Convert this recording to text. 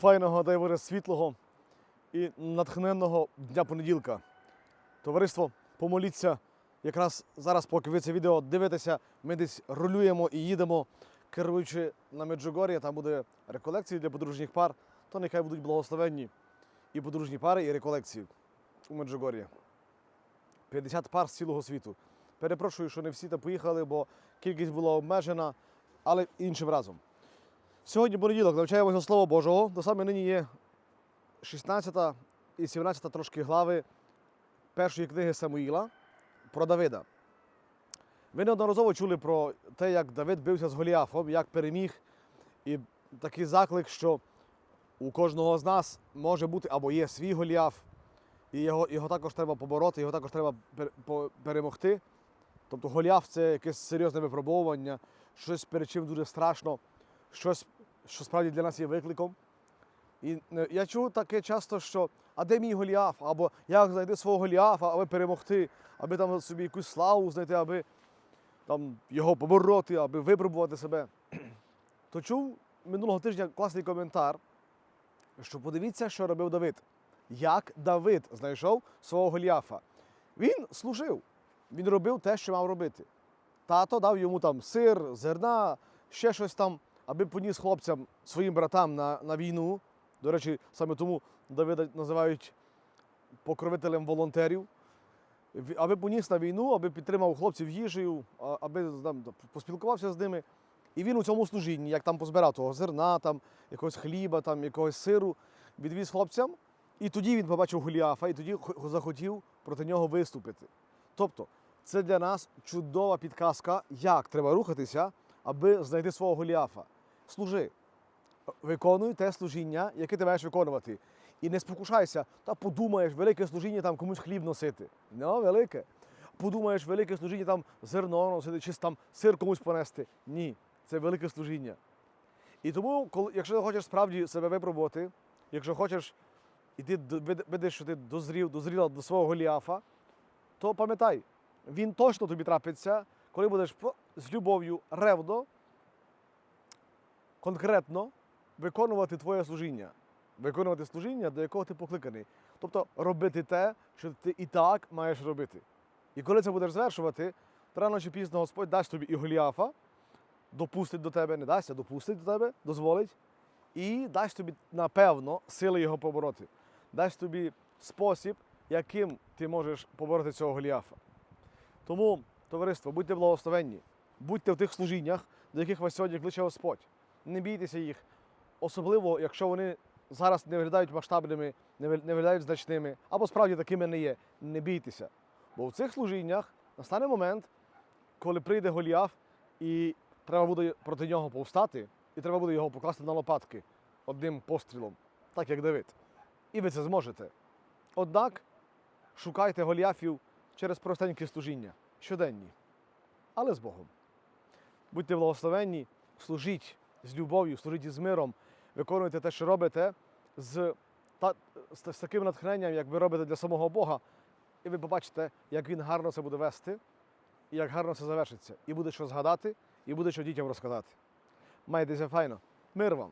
файного, дай Боже, світлого і натхненного дня понеділка. Товариство, помоліться. Якраз зараз, поки ви це відео дивитеся, ми десь рулюємо і їдемо, керуючи на Меджугор'я. Там буде реколекції для подружніх пар, то нехай будуть благословенні і подружні пари, і реколекції у Меджугор'ї. 50 пар з цілого світу. Перепрошую, що не всі там поїхали, бо кількість була обмежена, але іншим разом. Сьогодні понеділок навчаємося Слово Божого. До саме нині є 16 і 17 трошки глави першої книги Самуїла про Давида. Ви неодноразово чули про те, як Давид бився з Голіафом, як переміг, і такий заклик, що у кожного з нас може бути або є свій Голіаф, і його, його також треба побороти, його також треба перемогти. Тобто Голіаф це якесь серйозне випробовування, щось перед чим дуже страшно, щось, що справді для нас є викликом. І е, я чув таке часто, що а де мій Голіаф? Або як знайти свого Голіафа, аби перемогти, аби там собі якусь славу знайти, аби там його побороти, аби випробувати себе. То чув минулого тижня класний коментар, що подивіться, що робив Давид. Як Давид знайшов свого Голіафа. Він служив, він робив те, що мав робити. Тато дав йому там сир, зерна, ще щось там, аби поніс хлопцям, своїм братам на, на війну. До речі, саме тому Давида називають покровителем волонтерів. Аби поніс на війну, аби підтримав хлопців їжею, аби там, поспілкувався з ними. І він у цьому служінні, як там позбирав того зерна, там, якогось хліба, там, якогось сиру, відвіз хлопцям. І тоді він побачив Голіафа, і тоді захотів проти нього виступити. Тобто, це для нас чудова підказка, як треба рухатися, аби знайти свого Голіафа. Служи, виконуй те служіння, яке ти маєш виконувати. І не спокушайся, та подумаєш, велике служіння там комусь хліб носити. Ну, велике. Подумаєш, велике служіння там зерно носити, чи там сир комусь понести. Ні, це велике служіння. І тому, коли, якщо ти хочеш справді себе випробувати, якщо хочеш, і видиш, що ти дозрів, дозріла до свого Голіафа, то пам'ятай, він точно тобі трапиться, коли будеш з любов'ю ревно, конкретно виконувати твоє служіння. Виконувати служіння, до якого ти покликаний. Тобто робити те, що ти і так маєш робити. І коли це будеш звершувати, то рано чи пізно Господь дасть тобі і Голіафа, допустить до тебе, не дасть, а допустить до тебе, дозволить, і дасть тобі, напевно, сили його побороти. Дасть тобі спосіб, яким ти можеш побороти цього Голіафа. Тому, товариство, будьте благословенні, будьте в тих служіннях, до яких вас сьогодні кличе Господь. Не бійтеся їх, особливо, якщо вони зараз не виглядають масштабними, не виглядають значними, або справді такими не є. Не бійтеся. Бо в цих служіннях настане момент, коли прийде Голіаф, і треба буде проти нього повстати, і треба буде його покласти на лопатки одним пострілом, так як Давид. І ви це зможете. Однак шукайте Голіафів через простенькі служіння, щоденні, але з Богом. Будьте благословенні, служіть з любов'ю, служіть із миром, виконуйте те, що робите, з, та, з, з таким натхненням, як ви робите для самого Бога, і ви побачите, як він гарно це буде вести, і як гарно це завершиться. І буде що згадати, і буде що дітям розказати. Майтеся файно. Мир вам!